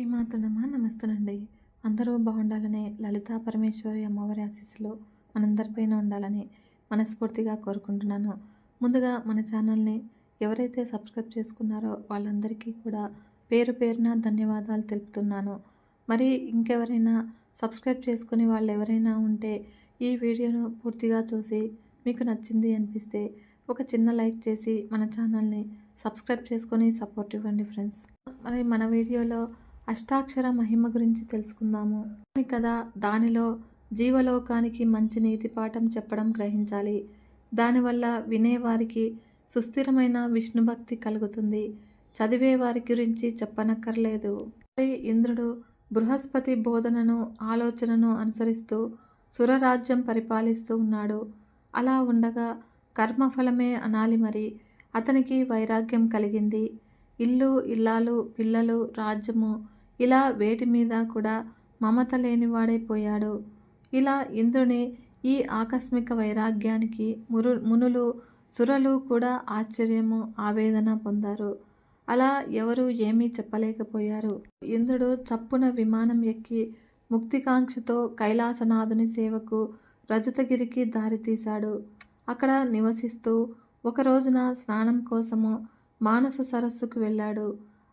శ్రీమాతనమ్మ నమస్తేనండి. అందరూ బాగుండాలని లలితా పరమేశ్వరి అమ్మవారి ఆశీస్సులు మనందరిపైన ఉండాలని మనస్ఫూర్తిగా కోరుకుంటున్నాను. ముందుగా మన ఛానల్ని ఎవరైతే సబ్స్క్రైబ్ చేసుకున్నారో వాళ్ళందరికీ కూడా పేరు పేరున ధన్యవాదాలు తెలుపుతున్నాను. మరి ఇంకెవరైనా సబ్స్క్రైబ్ చేసుకుని వాళ్ళు ఎవరైనా ఉంటే ఈ వీడియోను పూర్తిగా చూసి మీకు నచ్చింది అనిపిస్తే ఒక చిన్న లైక్ చేసి మన ఛానల్ని సబ్స్క్రైబ్ చేసుకొని సపోర్ట్ ఇవ్వండి ఫ్రెండ్స్. మరి మన వీడియోలో అష్టాక్షర మహిమ గురించి తెలుసుకుందాము. కానీ కదా దానిలో జీవలోకానికి మంచి నీతి పాఠం చెప్పడం గ్రహించాలి. దానివల్ల వినేవారికి సుస్థిరమైన విష్ణుభక్తి కలుగుతుంది. చదివే వారి గురించి చెప్పనక్కర్లేదు. ఇంద్రుడు బృహస్పతి బోధనను ఆలోచనను అనుసరిస్తూ సురరాజ్యం పరిపాలిస్తూ ఉన్నాడు. అలా ఉండగా కర్మఫలమే అనాలి మరి. అతనికి వైరాగ్యం కలిగింది. ఇల్లు ఇల్లాలు పిల్లలు రాజ్యము ఇలా వేటి మీద కూడా మమత లేనివాడైపోయాడు. ఇలా ఇంద్రుని ఈ ఆకస్మిక వైరాగ్యానికి మురు మునులు సురలు కూడా ఆశ్చర్యము ఆవేదన పొందారు. అలా ఎవరు ఏమీ చెప్పలేకపోయారు. ఇంద్రుడు చప్పున విమానం ఎక్కి ముక్తికాంక్షతో కైలాసనాథుని సేవకు రజతగిరికి దారితీశాడు అక్కడ నివసిస్తూ ఒక రోజున స్నానం కోసము మానస సరస్సుకు వెళ్ళాడు.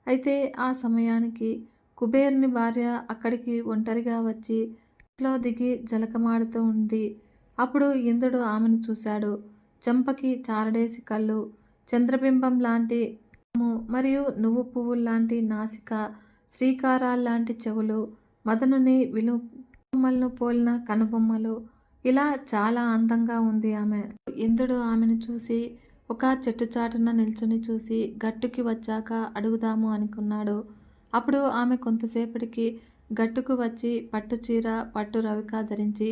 అయితే ఆ సమయానికి కుబేరుని భార్య అక్కడికి ఒంటరిగా వచ్చి ఇంట్లో దిగి జలకమాడుతూ ఉంది. అప్పుడు ఇంద్రుడు ఆమెను చూశాడు. చెంపకి చారడేసి కళ్ళు చంద్రబింబం లాంటి మరియు నువ్వు పువ్వులు లాంటి నాసిక శ్రీకారాల్లాంటి చెవులు మదనుని విలు బొమ్మలను పోలిన కనుబొమ్మలు. ఇలా చాలా అందంగా ఉంది ఆమె. ఇంద్రుడు ఆమెను చూసి ఒక చెట్టు చాటున నిల్చుని చూసి గట్టుకి వచ్చాక అడుగుదాము అనుకున్నాడు. అప్పుడు ఆమె కొంతసేపటికి గట్టుకు వచ్చి పట్టు చీర పట్టు రవిక ధరించి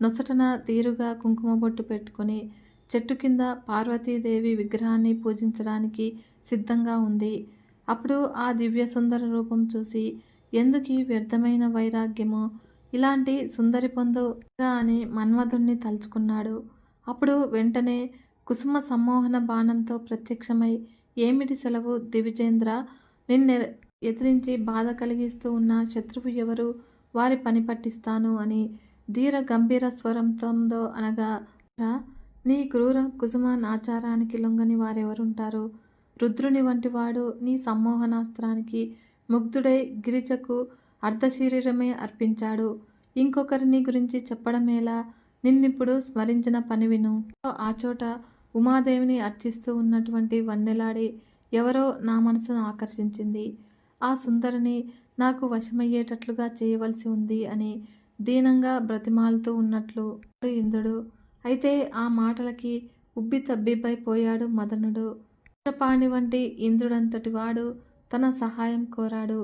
నొసటన తీరుగా కుంకుమ బొట్టు పెట్టుకుని చెట్టు కింద పార్వతీదేవి విగ్రహాన్ని పూజించడానికి సిద్ధంగా ఉంది. అప్పుడు ఆ దివ్య సుందర రూపం చూసి ఎందుకు వ్యర్థమైన వైరాగ్యము? ఇలాంటి సుందరి పొందుగా అని మన్మధుణ్ణి తలుచుకున్నాడు. అప్పుడు వెంటనే కుసుమ సమ్మోహన బాణంతో ప్రత్యక్షమై ఏమిటి సెలవు దివిజేంద్ర నిన్నె ఎదిరించి బాధ కలిగిస్తూ ఉన్న శత్రువు ఎవరు? వారి పని పట్టిస్తాను అని ధీర గంభీర స్వరంతో అనగా "రా, నీ క్రూర కుసుమాన్ నాచారానికి లొంగని వారెవరుంటారు? రుద్రుని వంటి వాడు నీ సమ్మోహనాస్త్రానికి ముగ్ధుడై గిరిజకు అర్ధశరీరమే అర్పించాడు. ఇంకొకరిని గురించి చెప్పడమేలా నిన్నిప్పుడు స్మరించిన పని విను ఆ చోట ఉమాదేవిని అర్చిస్తూ ఉన్నటువంటి వన్నెలాడి ఎవరో నా మనసును ఆకర్షించింది. ఆ సుందరిని నాకు వశమయ్యేటట్లుగా చేయవలసి ఉంది అని దీనంగా బ్రతిమాలుతూ ఉన్నట్లు ఇంద్రుడు. అయితే ఆ మాటలకి ఉబ్బి తబ్బిబ్బైపోయాడు మదనుడు. చంద్రపాణి వంటి ఇంద్రుడంతటి వాడు తన సహాయం కోరాడు.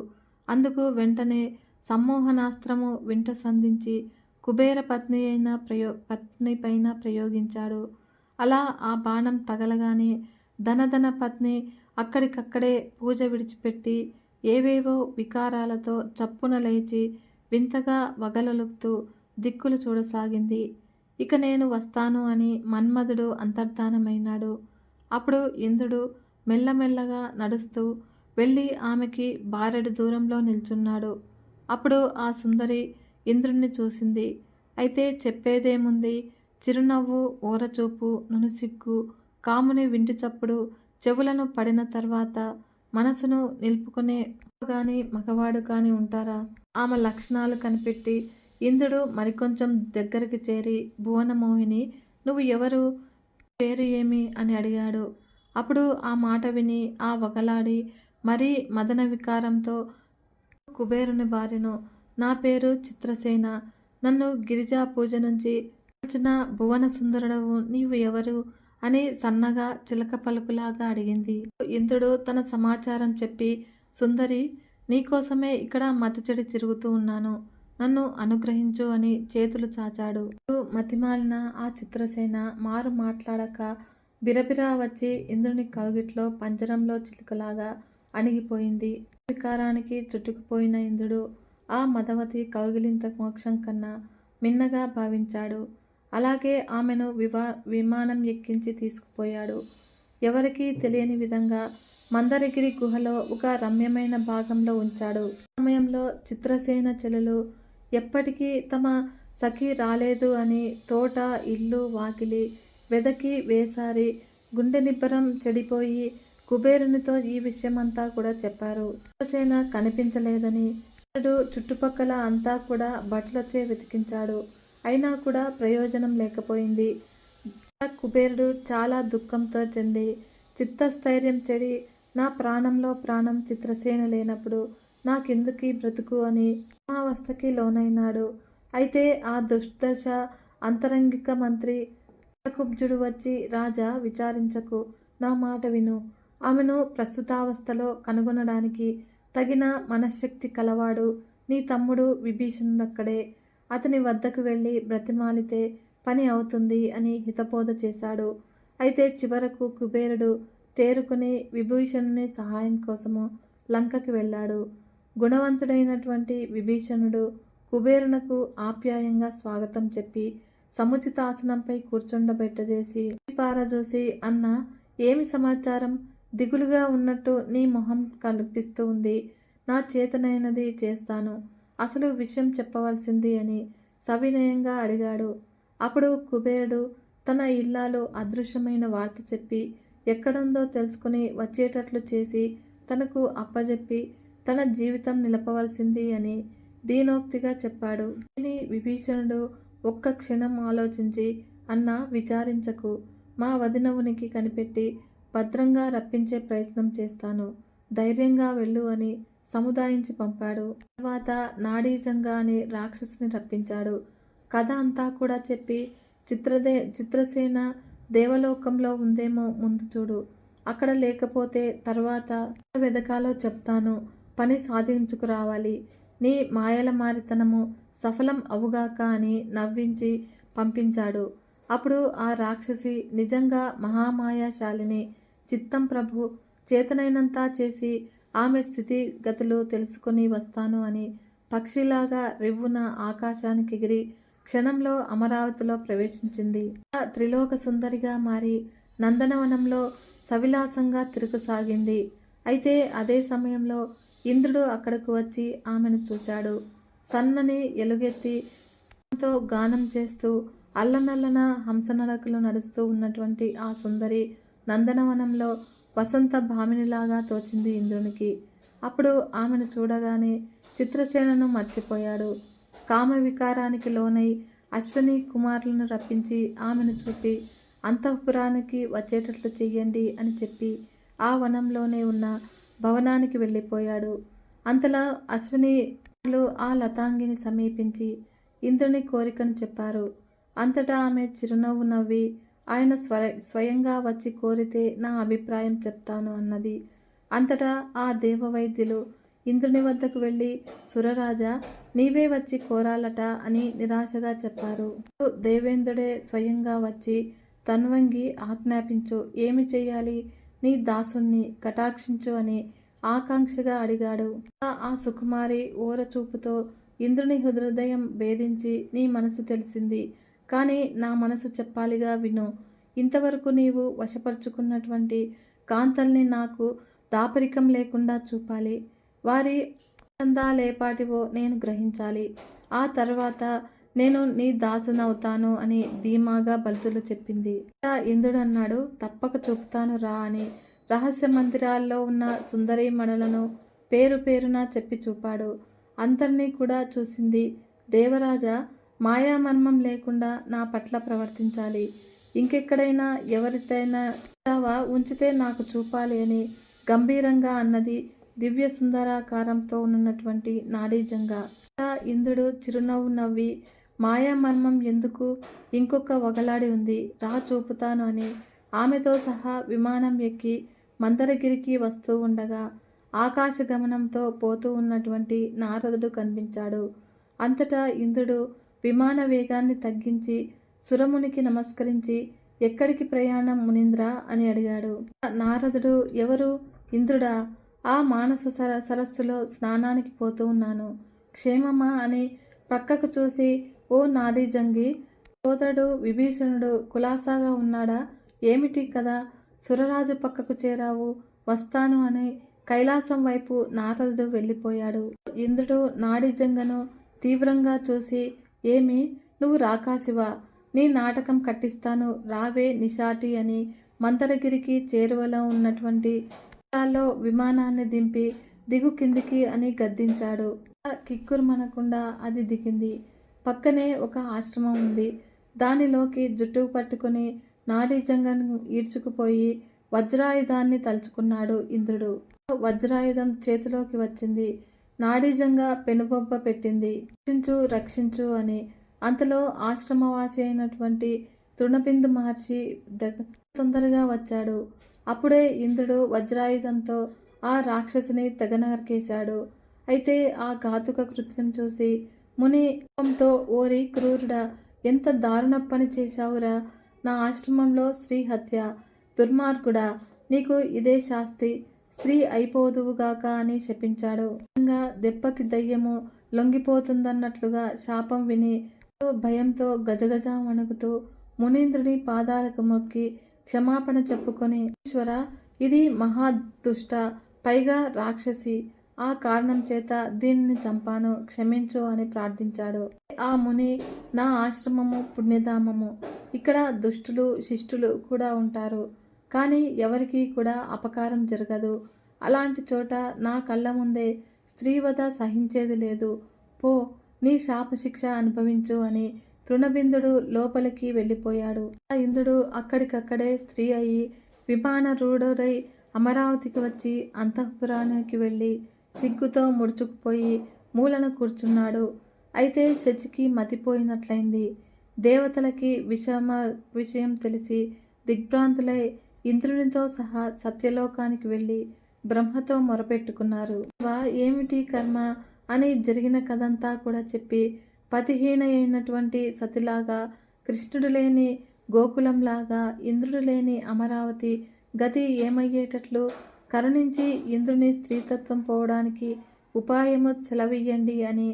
అందుకు వెంటనే సమ్మోహనాస్త్రము వింట సంధించి కుబేర పత్ని అయిన ప్రయో పత్ని పైన ప్రయోగించాడు. అలా ఆ బాణం తగలగానే ధనధన పత్ని అక్కడికక్కడే పూజ విడిచిపెట్టి ఏవేవో వికారాలతో చప్పున లేచి వింతగా వగలలుగుతూ దిక్కులు చూడసాగింది. ఇక నేను వస్తాను అని మన్మధుడు అంతర్ధానమైనాడు. అప్పుడు ఇంద్రుడు మెల్లమెల్లగా నడుస్తూ వెళ్ళి ఆమెకి బారెడు దూరంలో నిల్చున్నాడు. అప్పుడు ఆ సుందరి ఇంద్రుణ్ణి చూసింది. అయితే చెప్పేదేముంది? చిరునవ్వు ఊరచూపు నునుసిగ్గు కాముని వింటి చప్పుడు చెవులను పడిన తర్వాత మనసును నిలుపుకునే కానీ మగవాడు కానీ ఉంటారా? ఆమె లక్షణాలు కనిపెట్టి ఇంద్రుడు మరికొంచెం దగ్గరికి చేరి భువనమోహిని నువ్వు ఎవరు? పేరు ఏమి? అని అడిగాడు. అప్పుడు ఆ మాట విని ఆ వగలాడి మరీ మదన వికారంతో కుబేరుని బారిను నా పేరు చిత్రసేన. నన్ను గిరిజా పూజ నుంచి భువన సుందరుడవు నీవు ఎవరు? అని సన్నగా చిలక పలుకులాగా అడిగింది. ఇంద్రుడు తన సమాచారం చెప్పి సుందరి నీకోసమే ఇక్కడ మతిచెడి తిరుగుతూ ఉన్నాను. నన్ను అనుగ్రహించు అని చేతులు చాచాడు. మతిమాలిన ఆ చిత్రసేన మారు మాట్లాడక బిరబిరా వచ్చి ఇంద్రుని కౌగిట్లో పంజరంలో చిలుకలాగా అణిగిపోయింది. వికారానికి చుట్టుకుపోయిన ఇంద్రుడు ఆ మదవతి కౌగిలింత మోక్షం కన్నా మిన్నగా భావించాడు. అలాగే ఆమెను వివా విమానం ఎక్కించి తీసుకుపోయాడు. ఎవరికీ తెలియని విధంగా మందరగిరి గుహలో ఒక రమ్యమైన భాగంలో ఉంచాడు. సమయంలో చిత్రసేన చెలలు ఎప్పటికీ తమ సఖి రాలేదు అని తోట ఇల్లు వాకిలి వెదకి వేసారి గుండె నిబ్బరం చెడిపోయి కుబేరునితో ఈ విషయమంతా కూడా చెప్పారు. చిత్రసేన కనిపించలేదని అతడు చుట్టుపక్కల అంతా కూడా బట్టలచే వెతికించాడు. అయినా కూడా ప్రయోజనం లేకపోయింది. కుబేరుడు చాలా దుఃఖంతో చెంది చిత్తస్థైర్యం చెడి నా ప్రాణంలో ప్రాణం చిత్రసేన లేనప్పుడు నాకెందుకీ బ్రతుకు అని అవస్థకి లోనైనాడు. అయితే ఆ దుర్దశ అంతరంగిక మంత్రి కుబ్జుడు వచ్చి రాజా విచారించకు నా మాట విను. ఆమెను ప్రస్తుతావస్థలో కనుగొనడానికి తగిన మనశ్శక్తి కలవాడు. నీ తమ్ముడు విభీషణుడక్కడే. అతని వద్దకు వెళ్ళి బ్రతిమాలితే పని అవుతుంది అని హితబోధ చేశాడు. అయితే చివరకు కుబేరుడు తేరుకుని విభీషణుని సహాయం కోసము లంకకి వెళ్ళాడు. గుణవంతుడైనటువంటి విభీషణుడు కుబేరునకు ఆప్యాయంగా స్వాగతం చెప్పి సముచిత ఆసనంపై కూర్చుండబెట్టజేసి పారజూసి అన్న ఏమి సమాచారం? దిగులుగా ఉన్నట్టు నీ మొహం కనిపిస్తూ ఉంది. నా చేతనైనది చేస్తాను. అసలు విషయం చెప్పవలసింది అని సవినయంగా అడిగాడు. అప్పుడు కుబేరుడు తన ఇల్లాలు అదృశ్యమైన వార్త చెప్పి ఎక్కడుందో తెలుసుకుని వచ్చేటట్లు చేసి తనకు అప్పజెప్పి తన జీవితం నిలపవలసింది అని దీనోక్తిగా చెప్పాడు. దీని విభీషణుడు ఒక్క క్షణం ఆలోచించి అన్న విచారించకు. మా వదినవునికి కనిపెట్టి భద్రంగా రప్పించే ప్రయత్నం చేస్తాను. ధైర్యంగా వెళ్ళు అని సముదాయించి పంపాడు. తర్వాత నాడీజంగా అనే రాక్షసుని రప్పించాడు. కథ అంతా కూడా చెప్పి చిత్రదే చిత్రసేన దేవలోకంలో ఉందేమో ముందు చూడు. అక్కడ లేకపోతే తర్వాత వెదకాలో చెప్తాను. పని సాధించుకురావాలి నీ మాయల మారితనము సఫలం అవుగాక అని నవ్వించి పంపించాడు. అప్పుడు ఆ రాక్షసి నిజంగా మహామాయాశాలిని చిత్తం ప్రభు చేతనైనంతా చేసి ఆమె స్థితిగతులు తెలుసుకుని తెలుసుకొని వస్తాను అని పక్షిలాగా రివ్వున ఆకాశానికి ఎగిరి క్షణంలో అమరావతిలో ప్రవేశించింది. ఆ త్రిలోక సుందరిగా మారి నందనవనంలో సవిలాసంగా తిరుగుసాగింది. అయితే అదే సమయంలో ఇంద్రుడు అక్కడకు వచ్చి ఆమెను చూశాడు. సన్నని ఎలుగెత్తి తో గానం చేస్తూ అల్లనల్లన హంసనడకలు నడుస్తూ ఉన్నటువంటి ఆ సుందరి నందనవనంలో వసంత భామినిలాగా తోచింది ఇంద్రునికి. అప్పుడు ఆమెను చూడగానే చిత్రసేనను మర్చిపోయాడు. కామ వికారానికి లోనై అశ్విని కుమారులను రప్పించి ఆమెను చూపి అంతఃపురానికి వచ్చేటట్లు చెయ్యండి అని చెప్పి ఆ వనంలోనే ఉన్న భవనానికి వెళ్ళిపోయాడు. అంతలా అశ్విని ఆ లతాంగిని సమీపించి ఇంద్రుని కోరికను చెప్పారు. అంతటా ఆమె చిరునవ్వు నవ్వి ఆయన స్వ స్వయంగా వచ్చి కోరితే నా అభిప్రాయం చెప్తాను అన్నది. అంతటా ఆ దేవవైద్యులు ఇంద్రుని వద్దకు వెళ్ళి సురరాజా నీవే వచ్చి కోరాలట అని నిరాశగా చెప్పారు. దేవేంద్రుడే స్వయంగా వచ్చి తన్వంగి ఆజ్ఞాపించు ఏమి చేయాలి నీ దాసుణ్ణి కటాక్షించు అని ఆకాంక్షగా అడిగాడు. ఆ సుకుమారి ఓరచూపుతో ఇంద్రుని హృదయం భేదించి నీ మనసు తెలిసింది. కానీ నా మనసు చెప్పాలిగా విను. ఇంతవరకు నీవు వశపరుచుకున్నటువంటి కాంతల్ని నాకు దాపరికం లేకుండా చూపాలి. వారి లేపాటివో నేను గ్రహించాలి. ఆ తర్వాత నేను నీ దాసునవుతాను అని ధీమాగా బలుతులు చెప్పింది. ఇంద్రుడన్నాడు తప్పక చూపుతాను రా అని రహస్య మందిరాల్లో ఉన్న సుందరీమణులను పేరు పేరున చెప్పి చూపాడు. అందరినీ కూడా చూసింది దేవరాజ మాయామర్మం లేకుండా నా పట్ల ప్రవర్తించాలి. ఇంకెక్కడైనా ఎవరితైనా ఉంచితే నాకు చూపాలి అని గంభీరంగా అన్నది దివ్య సుందరాకారంతో ఉన్నటువంటి నాడీజంగా ఇంద్రుడు చిరునవ్వు నవ్వి మాయామర్మం ఎందుకు ఇంకొక వగలాడి ఉంది? రా చూపుతాను అని ఆమెతో సహా విమానం ఎక్కి మందరగిరికి వస్తూ ఉండగా ఆకాశ గమనంతో పోతూ ఉన్నటువంటి నారదుడు కనిపించాడు. అంతటా ఇంద్రుడు విమాన వేగాన్ని తగ్గించి సురమునికి నమస్కరించి ఎక్కడికి ప్రయాణం మునీంద్ర అని అడిగాడు. నారదుడు ఎవరు? ఇంద్రుడా ఆ మానస సర సరస్సులో స్నానానికి పోతూ ఉన్నాను. క్షేమమా అని ప్రక్కకు చూసి ఓ నాడీ జంగి సోదరుడు విభీషణుడు కులాసాగా ఉన్నాడా? ఏమిటి కదా సురరాజు పక్కకు చేరావు వస్తాను అని కైలాసం వైపు నారదుడు వెళ్ళిపోయాడు. ఇంద్రుడు నాడీజంగను తీవ్రంగా చూసి ఏమి? నువ్వు రాకాసివా నీ నాటకం కట్టిస్తాను. రావే నిషాటి అని మంతరగిరికి చేరువలో ఉన్నటువంటి లో విమానాన్ని దింపి దిగు కిందికి అని గద్దించాడు. కిక్కురుమనకుండా అది దిగింది. పక్కనే ఒక ఆశ్రమం ఉంది. దానిలోకి జుట్టు పట్టుకుని నాడీజంగను ఈడ్చుకుపోయి వజ్రాయుధాన్ని తలుచుకున్నాడు ఇంద్రుడు. వజ్రాయుధం చేతిలోకి వచ్చింది. నాడీజంగా పెనుబొబ్బ పెట్టింది. రక్షించు రక్షించు అని. అంతలో ఆశ్రమవాసి అయినటువంటి తృణబిందు మహర్షి దగ్గ తొందరగా వచ్చాడు. అప్పుడే ఇంద్రుడు వజ్రాయుధంతో ఆ రాక్షసిని తెగ నరికేశాడు అయితే ఆ ఘాతుక కృత్యం చూసి ముని కోపంతో ఓరి క్రూరుడా ఎంత దారుణ పని చేశావురా. నా ఆశ్రమంలో స్త్రీ హత్య. దుర్మార్గుడా నీకు ఇదే శాస్తి. స్త్రీ అయిపోదువుగాక అని శపించాడు. ఇంకా దెబ్బకి దయ్యము లొంగిపోతుందన్నట్లుగా శాపం విని భయంతో గజగజ వణుకుతూ మునీంద్రుని పాదాలకు మొక్కి క్షమాపణ చెప్పుకొని ఈశ్వర ఇది మహాదుష్ట పైగా రాక్షసి. ఆ కారణం చేత దీనిని చంపాను. క్షమించు అని ప్రార్థించాడు. ఆ ముని నా ఆశ్రమము పుణ్యధామము. ఇక్కడ దుష్టులు శిష్టులు కూడా ఉంటారు. కానీ ఎవరికీ కూడా అపకారం జరగదు. అలాంటి చోట నా కళ్ళ ముందే స్త్రీవధ సహించేది లేదు. పో నీ శాపశిక్ష అనుభవించు అని తృణబిందుడు లోపలికి వెళ్ళిపోయాడు. ఆ ఇంద్రుడు అక్కడికక్కడే స్త్రీ అయి విమాన రూఢుడై అమరావతికి వచ్చి అంతఃపురానికి వెళ్ళి సిగ్గుతో ముడుచుకుపోయి మూలన కూర్చున్నాడు. అయితే శచికి మతిపోయినట్లయింది దేవతలకి విషమ విషయం తెలిసి దిగ్భ్రాంతులై ఇంద్రునితో సహా సత్యలోకానికి వెళ్ళి బ్రహ్మతో మొరపెట్టుకున్నారు. వా ఏమిటి కర్మ? అని జరిగిన కథంతా కూడా చెప్పి పతిహీన అయినటువంటి సతిలాగా కృష్ణుడు లేని గోకులంలాగా ఇంద్రుడు లేని అమరావతి గతి ఏమయ్యేటట్లు కరుణించి ఇంద్రుని స్త్రీతత్వం పోవడానికి ఉపాయము చెలవియ్యండి అని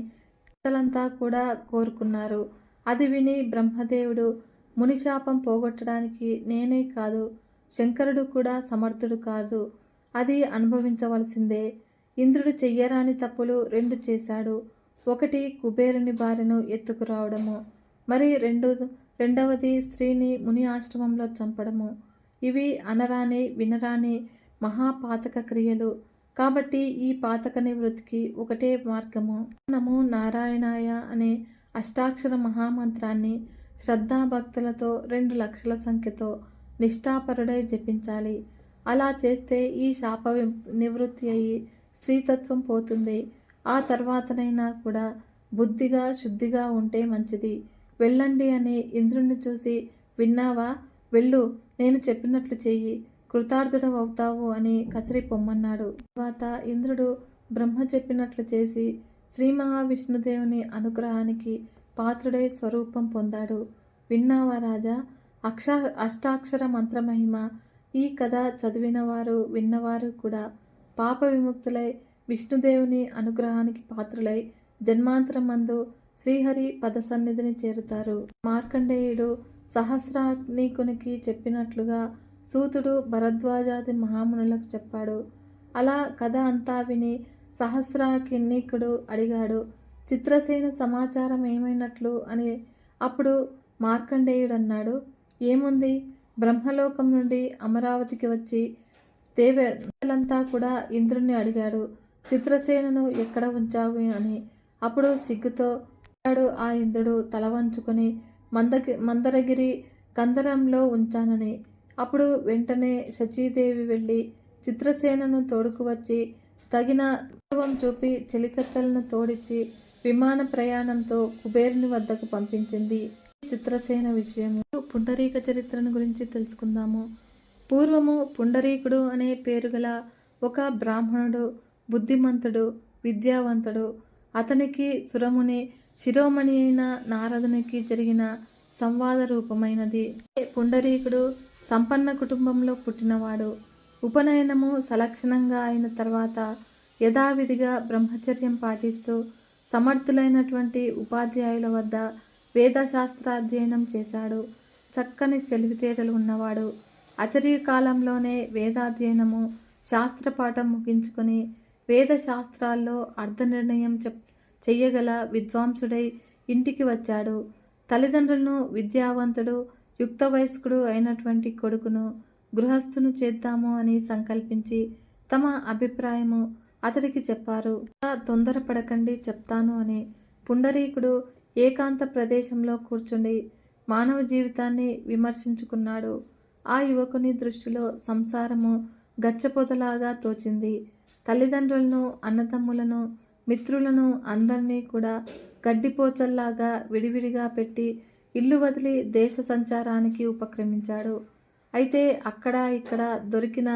భక్తులంతా కూడా కోరుకున్నారు. అది విని బ్రహ్మదేవుడు మునిశాపం పోగొట్టడానికి నేనే కాదు శంకరుడు కూడా సమర్థుడు కాదు. అది అనుభవించవలసిందే. ఇంద్రుడు చెయ్యరాని తప్పులు రెండు చేశాడు. ఒకటి కుబేరుని భార్యను ఎత్తుకురావడము మరి రెండు రెండవది స్త్రీని ముని ఆశ్రమంలో చంపడము. ఇవి అనరాని వినరాని మహాపాతక క్రియలు. కాబట్టి ఈ పాతక నివృత్తికి ఒకటే మార్గము. నమో నారాయణాయ అనే అష్టాక్షర మహామంత్రాన్ని శ్రద్ధాభక్తులతో రెండు లక్షల సంఖ్యతో నిష్ఠాపరుడై జపించాలి. అలా చేస్తే ఈ శాప నివృత్తి అయ్యి స్త్రీతత్వం పోతుంది. ఆ తర్వాతనైనా కూడా బుద్ధిగా శుద్ధిగా ఉంటే మంచిది. వెళ్ళండి అని ఇంద్రుణ్ణి చూసి విన్నావా? వెళ్ళు నేను చెప్పినట్లు చెయ్యి. కృతార్థుడవవుతావు అని కసరి పొమ్మన్నాడు. తర్వాత ఇంద్రుడు బ్రహ్మ చెప్పినట్లు చేసి శ్రీ మహావిష్ణుదేవుని అనుగ్రహానికి పాత్రుడై స్వరూపం పొందాడు. విన్నావా రాజా? అక్ష అష్టాక్షర మంత్రమహిమ. ఈ కథ చదివిన వారు విన్నవారు కూడా పాప విముక్తులై విష్ణుదేవుని అనుగ్రహానికి పాత్రులై జన్మాంతరమందు శ్రీహరి పద సన్నిధిని చేరుతారు. మార్కండేయుడు సహస్రాగ్నికునికి చెప్పినట్లుగా సూతుడు భరద్వాజాది మహామునులకు చెప్పాడు. అలా కథ అంతా విని సహస్రాకిన్నీకుడు అడిగాడు చిత్రసేన సమాచారం ఏమైనట్లు? అని. అప్పుడు మార్కండేయుడు అన్నాడు ఏముంది? బ్రహ్మలోకం నుండి అమరావతికి వచ్చి దేవతలంతా కూడా ఇంద్రుణ్ణి అడిగాడు. చిత్రసేనను ఎక్కడ ఉంచావు అని. అప్పుడు సిగ్గుతో అడిగాడు ఆ ఇంద్రుడు తల వంచుకొని మందగి మందరగిరి కందరంలో ఉంచానని. అప్పుడు వెంటనే శచీదేవి వెళ్ళి చిత్రసేనను తోడుకు వచ్చి తగిన గౌరవం చూపి చెలికత్తలను తోడిచ్చి విమాన ప్రయాణంతో కుబేరుని వద్దకు పంపించింది చిత్రసేన విషయం పుండరీక చరిత్రను గురించి తెలుసుకుందాము. పూర్వము పుండరీకుడు అనే పేరు గల ఒక బ్రాహ్మణుడు బుద్ధిమంతుడు విద్యావంతుడు అతనికి సురముని శిరోమణి అయిన నారదునికి జరిగిన సంవాద రూపమైనది. పుండరీకుడు సంపన్న కుటుంబంలో పుట్టినవాడు. ఉపనయనము సలక్షణంగా అయిన తర్వాత యథావిధిగా బ్రహ్మచర్యం పాటిస్తూ సమర్థులైనటువంటి ఉపాధ్యాయుల వద్ద వేదశాస్త్రాధ్యయనం చేశాడు. చక్కని తెలివితేటలు ఉన్నవాడు. అచరీ కాలంలోనే వేదాధ్యయనము శాస్త్రపాఠం ముగించుకొని వేద శాస్త్రాల్లో అర్ధనిర్ణయం చెప్ చెయ్యగల విద్వాంసుడై ఇంటికి వచ్చాడు. తల్లిదండ్రులను విద్యావంతుడు యుక్త వయస్కుడు అయినటువంటి కొడుకును గృహస్థును చేద్దాము అని సంకల్పించి తమ అభిప్రాయము అతడికి చెప్పారు. తొందరపడకండి చెప్తాను అని పుండరీకుడు ఏకాంత ప్రదేశంలో కూర్చుండి మానవ జీవితాన్ని విమర్శించుకున్నాడు. ఆ యువకుని దృష్టిలో సంసారము గచ్చపొదలాగా తోచింది. తల్లిదండ్రులను అన్నదమ్ములను మిత్రులను అందరినీ కూడా గడ్డిపోచల్లాగా విడివిడిగా పెట్టి ఇల్లు వదిలి దేశ సంచారానికి ఉపక్రమించాడు. అయితే అక్కడ ఇక్కడ దొరికిన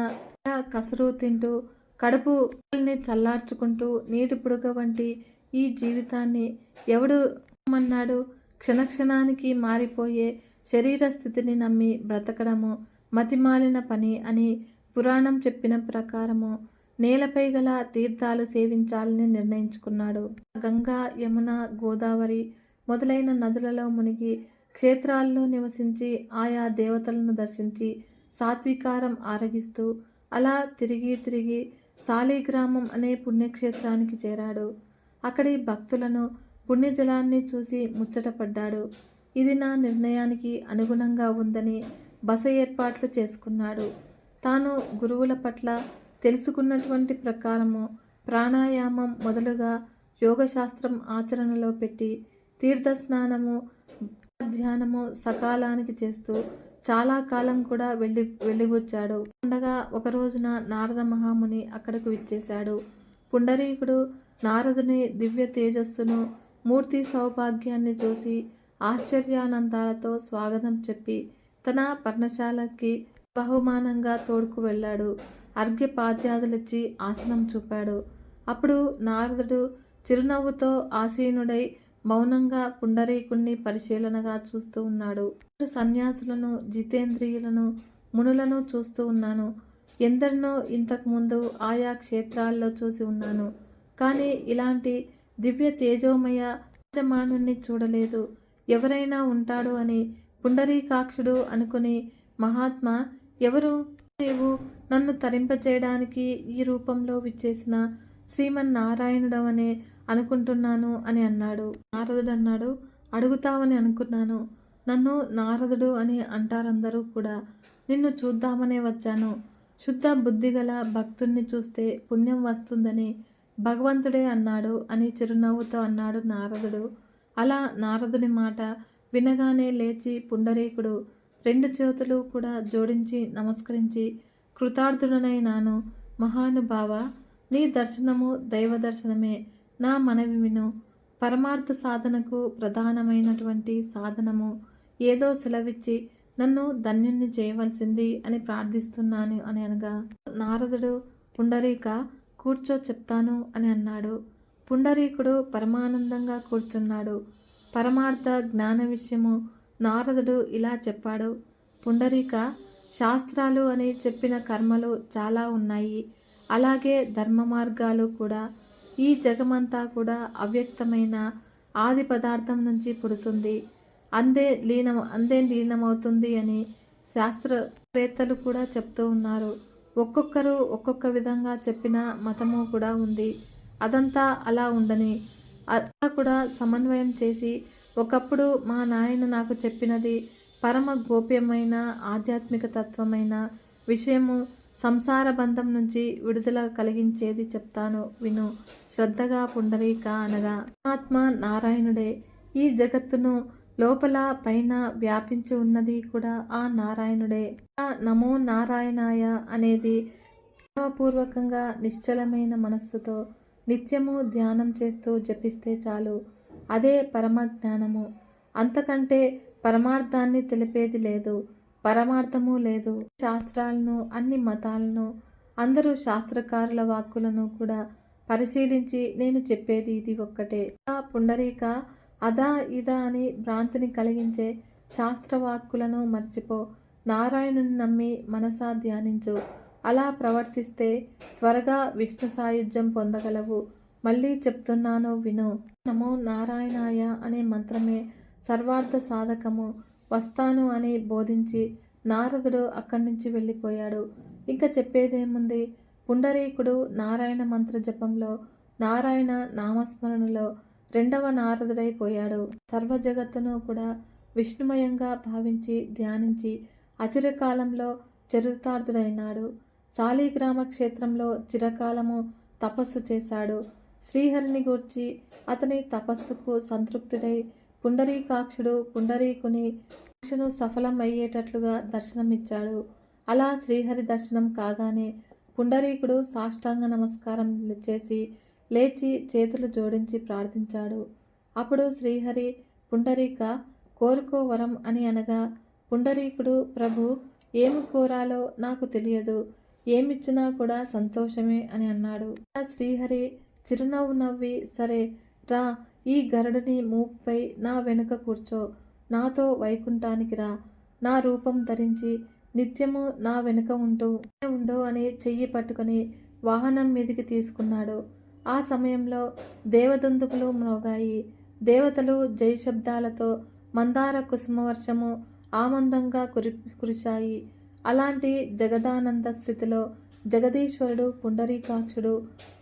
కసరు తింటూ కడుపుని చల్లార్చుకుంటూ నీటి పుడక వంటి ఈ జీవితాన్ని ఎవడు మన్నాడు? క్షణక్షణానికి మారిపోయే శరీర స్థితిని నమ్మి బ్రతకడము మతిమాలిన పని అని పురాణం చెప్పిన ప్రకారము నేలపై గల తీర్థాలు సేవించాలని నిర్ణయించుకున్నాడు. గంగా యమున గోదావరి మొదలైన నదులలో మునిగి క్షేత్రాల్లో నివసించి ఆయా దేవతలను దర్శించి సాత్వికారం ఆరగిస్తూ అలా తిరిగి తిరిగి సాలిగ్రామం అనే పుణ్యక్షేత్రానికి చేరాడు. అక్కడి భక్తులను పుణ్యజలాన్ని చూసి ముచ్చటపడ్డాడు ఇది నా నిర్ణయానికి అనుగుణంగా ఉందని బస ఏర్పాట్లు చేసుకున్నాడు. తాను గురువుల పట్ల తెలుసుకున్నటువంటి ప్రకారము ప్రాణాయామం మొదలుగా యోగశాస్త్రం ఆచరణలో పెట్టి తీర్థ స్నానము ధ్యానము సకాలానికి చేస్తూ చాలా కాలం కూడా వెళ్ళి వెళ్ళివచ్చాడు. ఉండగా ఒక రోజున నారద మహాముని అక్కడకు విచ్చేశాడు. పుండరీకుడు నారదుని దివ్య తేజస్సును మూర్తి సౌభాగ్యాన్ని చూసి ఆశ్చర్యానందాలతో స్వాగతం చెప్పి తన పర్ణశాలకి బహుమానంగా తోడుకు వెళ్ళాడు. అర్ఘ్యపాద్యాదులిచ్చి ఆసనం చూపాడు. అప్పుడు నారదుడు చిరునవ్వుతో ఆసీనుడై మౌనంగా పుండరీకుణ్ణి పరిశీలనగా చూస్తూ ఉన్నాడు. సన్యాసులను జితేంద్రియులను మునులను చూస్తూ ఉన్నాను. ఎందరినో ఇంతకుముందు ఆయా క్షేత్రాల్లో చూసి ఉన్నాను. కానీ ఇలాంటి దివ్య తేజోమయ యజమానుణ్ణి చూడలేదు. ఎవరైనా ఉంటాడు అని పుండరీకాక్షుడు అనుకుని మహాత్మ ఎవరు? నీవు నన్ను తరింపచేయడానికి ఈ రూపంలో విచ్చేసిన శ్రీమన్నారాయణుడవనే అనుకుంటున్నాను అని అన్నాడు. నారదుడు అన్నాడు అడుగుతావని అనుకున్నాను. నన్ను నారదుడు అని అంటారందరూ కూడా. నిన్ను చూద్దామనే వచ్చాను. శుద్ధ బుద్ధిగల భక్తుణ్ణి చూస్తే పుణ్యం వస్తుందని భగవంతుడే అన్నాడు అని చిరునవ్వుతో అన్నాడు నారదుడు. అలా నారదుని మాట వినగానే లేచి పుండరీకుడు రెండు చేతులు కూడా జోడించి నమస్కరించి కృతార్థుడనైనాను మహానుభావ! నీ దర్శనము దైవ దర్శనమే. నా మనవి విను. పరమార్థ సాధనకు ప్రధానమైనటువంటి సాధనము. ఏదో సెలవిచ్చి నన్ను ధన్యుణ్ణి చేయవలసింది అని ప్రార్థిస్తున్నాను అని అనగా నారదుడు పుండరీక కూర్చో చెప్తాను అని అన్నాడు. పుండరీకుడు పరమానందంగా కూర్చున్నాడు. పరమార్థ జ్ఞాన విషయము నారదుడు ఇలా చెప్పాడు. పుండరీక శాస్త్రాలు అని చెప్పిన కర్మలు చాలా ఉన్నాయి. అలాగే ధర్మ మార్గాలు కూడా. ఈ జగమంతా కూడా అవ్యక్తమైన ఆది పదార్థం నుంచి పుడుతుంది. అందే లీనం అందే లీనమవుతుంది అని శాస్త్రవేత్తలు కూడా చెప్తూ ఉన్నారు. ఒక్కొక్కరు ఒక్కొక్క విధంగా చెప్పిన మతము కూడా ఉంది. అదంతా అలా ఉండని. అలా కూడా సమన్వయం చేసి ఒకప్పుడు మా నాయన నాకు చెప్పినది పరమ గోప్యమైన ఆధ్యాత్మిక తత్వమైన విషయము సంసార బంధం నుంచి విడుదల కలిగించేది చెప్తాను విను. శ్రద్ధగా పుండరీక అనగా ఆత్మ నారాయణుడే. ఈ జగత్తును లోపల పైన వ్యాపించి ఉన్నది కూడా ఆ నారాయణుడే. ఆ నమో నారాయణాయ అనేది పూర్వకంగా నిశ్చలమైన మనస్సుతో నిత్యము ధ్యానం చేస్తూ జపిస్తే చాలు. అదే పరమ జ్ఞానము అంతకంటే పరమార్థాన్ని తెలిపేది లేదు. పరమార్థము లేదు. శాస్త్రాలను అన్ని మతాలను అందరూ శాస్త్రకారుల వాక్కులను కూడా పరిశీలించి నేను చెప్పేది ఇది ఒక్కటే. ఆ పుండరీక అదా ఇదా అని భ్రాంతిని కలిగించే శాస్త్రవాక్కులను మర్చిపో. నారాయణుని నమ్మి మనసా ధ్యానించు. అలా ప్రవర్తిస్తే త్వరగా విష్ణు సాయుధ్యం పొందగలవు. మళ్ళీ చెప్తున్నాను విను. నమో నారాయణాయ అనే మంత్రమే సర్వార్థ సాధకము. వస్తాను అని బోధించి నారదుడు అక్కడి నుంచి వెళ్ళిపోయాడు. ఇంకా చెప్పేదేముంది? పుండరీకుడు నారాయణ మంత్ర జపంలో నారాయణ నామస్మరణలో రెండవ నారదుడైపోయాడు సర్వ జగత్తును కూడా విష్ణుమయంగా భావించి ధ్యానించి అచిరకాలంలో చరితార్థుడైనాడు. సాలిగ్రామ క్షేత్రంలో చిరకాలము తపస్సు చేశాడు. శ్రీహరిని గూర్చి అతని తపస్సుకు సంతృప్తుడై పుండరీకాక్షుడు పుండరీకుని దీక్షను సఫలమయ్యేటట్లుగా దర్శనమిచ్చాడు. అలా శ్రీహరి దర్శనం కాగానే పుండరీకుడు సాష్టాంగ నమస్కారం చేసి లేచి చేతులు జోడించి ప్రార్థించాడు. అప్పుడు శ్రీహరి పుండరీక కోరుకో వరం అని అనగా పుండరీకుడు ప్రభు ఏమి కోరాలో నాకు తెలియదు ఏమిచ్చినా కూడా సంతోషమే అని అన్నాడు. శ్రీహరి చిరునవ్వు నవ్వి సరే రా ఈ గరుడిని మూపుపై నా వెనుక కూర్చో నాతో వైకుంఠానికి రా నా రూపం ధరించి నిత్యము నా వెనుక ఉంటూ ఉండో అని చెయ్యి పట్టుకొని వాహనం మీదికి తీసుకున్నాడు. ఆ సమయంలో దేవదందుకులు మ్రోగాయి. దేవతలు జై శబ్దాలతో మందార కుసుమవర్షము ఆమందంగా కురి కురిశాయి. అలాంటి జగదానంద స్థితిలో జగదీశ్వరుడు పుండరీకాక్షుడు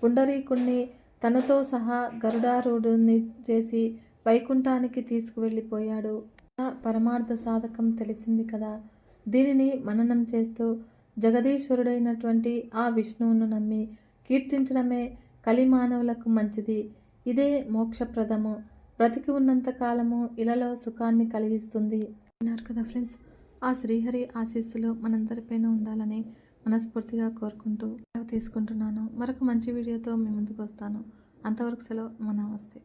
పుండరీకుణ్ణి తనతో సహా గరుడారూఢుని చేసి వైకుంఠానికి తీసుకువెళ్ళిపోయాడు. ఆ పరమార్థ సాధకం తెలిసింది కదా. దీనిని మననం చేస్తూ జగదీశ్వరుడైనటువంటి ఆ విష్ణువును నమ్మి కీర్తించడమే కలిమానవులకు మంచిది. ఇదే మోక్షప్రదము. బ్రతికి ఉన్నంత కాలము ఇలలో సుఖాన్ని కలిగిస్తుంది. అన్నారు కదా ఫ్రెండ్స్. ఆ శ్రీహరి ఆశీస్సులు మనందరిపైన ఉండాలని మనస్ఫూర్తిగా కోరుకుంటూ తీసుకుంటున్నాను. మరొక మంచి వీడియోతో మీ ముందుకు వస్తాను. అంతవరకు సెలవు మన నమస్తే.